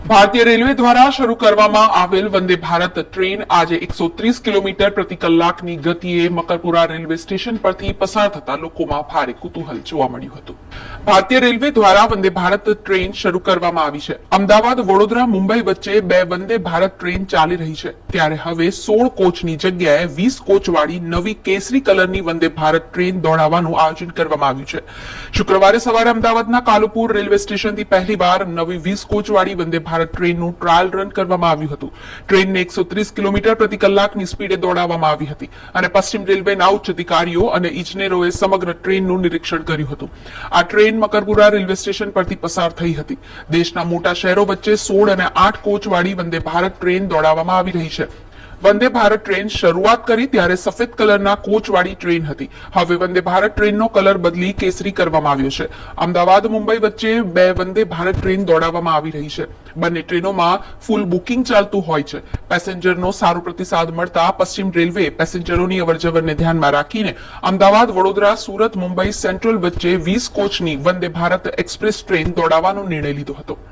ભારતીય રેલવે દ્વારા શરૂ કરવામાં આવેલ વંદે ભારત ટ્રેન આજે એકસો ત્રીસ કિલોમીટર પ્રતિ કલાકની ગતિએ મકરપુરા રેલવે સ્ટેશન પરથી પસાર થતા લોકોમાં ભારે કુતૂહલ જોવા મળ્યું હતું. ભારતીય રેલવે દ્વારા વંદે ભારત ટ્રેન શરૂ કરવામાં આવી છે. અમદાવાદ, વડોદરા, મુંબઈ વચ્ચે બે વંદે ભારત ટ્રેન ચાલી રહી છે. ત્યારે હવે સોળ કોચની જગ્યાએ વીસ કોચવાળી નવી કેસરી કલરની વંદે ભારત ટ્રેન દોડાવવાનું આયોજન કરવામાં આવ્યું છે. શુક્રવારે સવારે અમદાવાદના કાલુપુર રેલવે સ્ટેશનથી પહેલીવાર નવી વીસ કોચવાળી વંદે ભારત ટ્રેનનું ટ્રાયલ રન કરવામાં આવ્યું હતું. ટ્રેનને એકસો ત્રીસ કિલોમીટર પ્રતિ કલાકની સ્પીડે દોડાવવામાં આવી હતી અને પશ્ચિમ રેલવેના ઉચ્ચ અધિકારીઓ અને ઇજનેરોએ સમગ્ર ટ્રેનનું નિરીક્ષણ કર્યું હતું. આ ટ્રેન મકરપુરા રેલવે સ્ટેશન પરથી પસાર થઈ હતી. દેશના મોટા શહેરો વચ્ચે સોળ અને આઠ કોચવાળી વંદે ભારત ટ્રેન દોડાવવામાં આવી રહી છે. વંદે ભારત ટ્રેન શરૂઆત કરી ત્યારે સફેદ કલરના કોચવાળી ટ્રેન હતી. હવે વંદે ભારત ટ્રેનનો કલર બદલી કેસરી કરવામાં આવ્યો છે. અમદાવાદ, મુંબઈ વચ્ચે બે વંદે ભારત ટ્રેન દોડાવવામાં આવી રહી છે. બંને ટ્રેનોમાં ફૂલ બુકિંગ ચાલતું હોય છે. પેસેન્જરનો સારો પ્રતિસાદ મળતા પશ્ચિમ રેલવે પેસેન્જરોની અવરજવરને ધ્યાનમાં રાખીને અમદાવાદ, વડોદરા, સુરત, મુંબઈ, સેન્ટ્રલ વચ્ચે વીસ કોચની વંદે ભારત એક્સપ્રેસ ટ્રેન દોડાવવાનો નિર્ણય લીધો હતો.